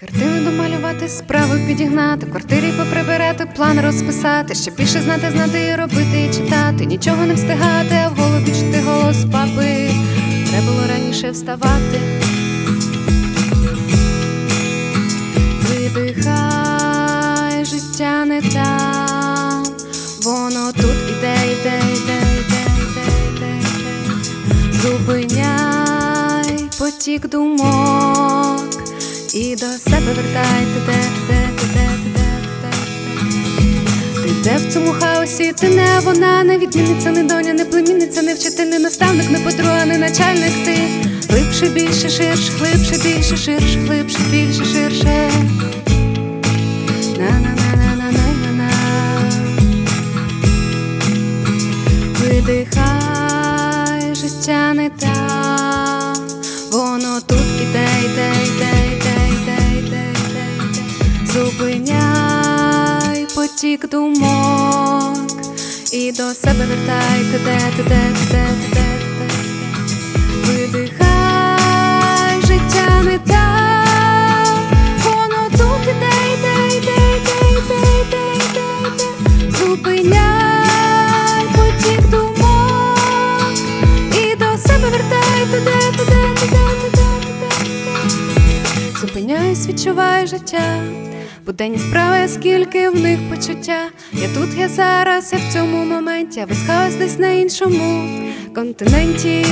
Картини домалювати, справи підігнати, квартирі поприбирати, план розписати, ще більше знати, знати робити і читати, нічого не встигати, а в голові чути голос папи. Треба було раніше вставати. Видихай, життя не там, воно тут іде, іде, іде, іде, іде, іде, іде. Зупиняй потік думок і до себе вертай туди, туди, туди, туди, туди. Ти де в цьому хаосі, ти не вона, не відмінниця, не доня, не племінниця, не вчитель, не наставник, не подруга, не начальник ти. Глибше, більше, ширше, глибше, більше, ширше, глибше, більше, ширше. На-на-на-на-на-на-на. Видихай, життя не там, воно тут іде, іде, іде. Зупиняй потік думок і до себе вертай туди, туди, туди, туди, туди. Видихай, життя не там, воно тут іде, іде, іде. Зупиняй потік думок і до себе вертай туди, туди, туди, туди. Зупиняюсь, відчуваю життя. Буденні справи, скільки в них почуття. Я тут, я зараз, я в цьому моменті, а без хаос десь на іншому континенті.